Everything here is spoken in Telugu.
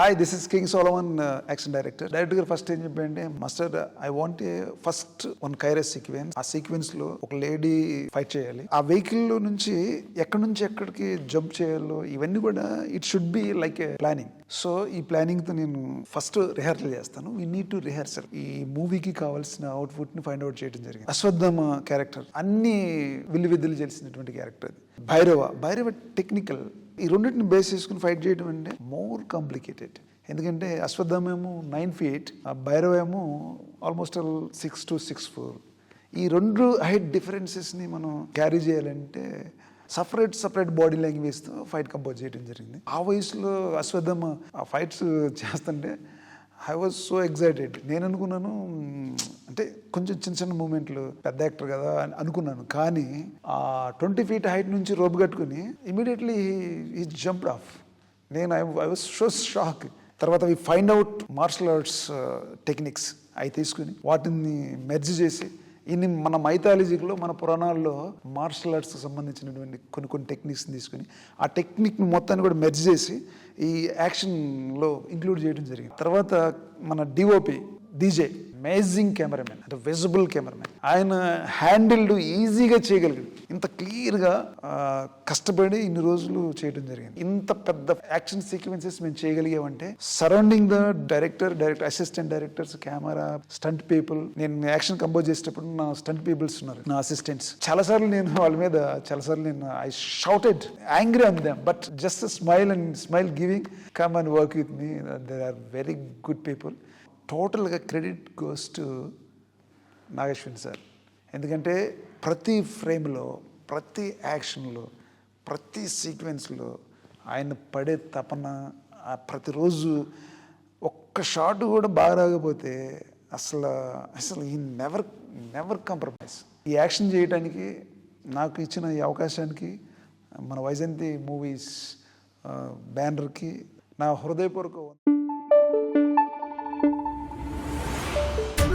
Hi this is king Solomon action director director గారు ఫస్ట్ ఏం చెప్పండి master I want a first one కైరస్ sequence ఆ సీక్వెన్స్లో ఒక లేడీ ఫైట్ చేయాలి. ఆ వెహికల్ నుంచి ఎక్కడి నుంచి ఎక్కడికి జంప్ చేయాలో ఇవన్నీ కూడా it should be like a planning so ఈ ప్లానింగ్తో నేను ఫస్ట్ రిహార్సల్ చేస్తాను. వీ నీడ్ టు రిహార్సల్ ఈ మూవీకి కావాల్సిన అవుట్పుట్ని ఫైండ్ అవుట్ చేయడం జరిగింది. అశ్వత్థమ క్యారెక్టర్ అన్ని విల్లు విద్దులు చేసినటువంటి క్యారెక్టర్ భైరవ భైరవ టెక్నికల్ ఈ రెండింటిని బేస్ చేసుకుని ఫైట్ చేయడం అంటే మోర్ కాంప్లికేటెడ్ ఎందుకంటే అశ్వత్థామ ఏమో నైన్ ఫీట్ ఆ భైరవ ఏమో almost all six two six four ఈ రెండు హైట్ డిఫరెన్సెస్ని మనం క్యారీ చేయాలంటే సపరేట్ సపరేట్ బాడీ లాంగ్వేజ్తో ఫైట్ కంపోజ్ చేయడం జరిగింది. ఆ వయసులో అశ్వత్థామ ఆ ఫైట్స్ చేస్తుంటే ఐ వాజ్ సో ఎగ్జైటెడ్ నేను అనుకున్నాను అంటే కొంచెం చిన్న చిన్న మూమెంట్లు పెద్ద యాక్టర్ కదా అని అనుకున్నాను. కానీ ఆ ట్వంటీ ఫీట్ హైట్ నుంచి రోబ్ కట్టుకుని ఇమీడియట్లీ ఈ జంప్డ్ ఆఫ్. నేను I I was show shock. తర్వాత we find out martial arts techniques అవి తీసుకుని వాటిని మెర్జ్ చేసి ఇన్ని మన మైథాలజీలో మన పురాణాల్లో మార్షల్ ఆర్ట్స్ సంబంధించినటువంటి కొన్ని కొన్ని టెక్నిక్స్ తీసుకుని ఆ టెక్నిక్ మొత్తాన్ని కూడా మెర్జ్ చేసి ఈ యాక్షన్లో ఇంక్లూడ్ చేయడం జరిగింది. తర్వాత మన డిఓపి డీజే అమేజింగ్ కెమెరామెన్ అంటే విజిబుల్ కెమెరామెన్ ఆయన హ్యాండిల్డ్ ఈజీగా చేయగలిగాడు. ఇంత క్లియర్గా కష్టపడి ఇన్ని రోజులు చేయడం జరిగింది. ఇంత పెద్ద యాక్షన్ సీక్వెన్సెస్ మేము చేయగలిగామంటే surrounding the director director assistant directors camera stunt people నేను యాక్షన్ కంపోజ్ చేసేటప్పుడు నా స్టంట్ పీపుల్స్ ఉన్నారు నా అసిస్టెంట్స్ చాలాసార్లు నేను వాళ్ళ మీద చాలాసార్లు నేను I shouted angry on them but just smile and smile giving come and work with me there are very good people టోటల్గా credit goes to Nageshwan sir. ఎందుకంటే ప్రతి ఫ్రేమ్లో ప్రతి యాక్షన్లో ప్రతి సీక్వెన్స్లో ఆయన పడే తపన ప్రతిరోజు ఒక్క షాట్ కూడా బాగా రాకపోతే అసలు అసలు ఈ నెవర్ నెవర్ కాంప్రమైజ్ ఈ యాక్షన్ చేయడానికి నాకు ఇచ్చిన ఈ అవకాశానికి మన వైజంతి మూవీస్ బ్యానర్కి నా హృదయపూర్వక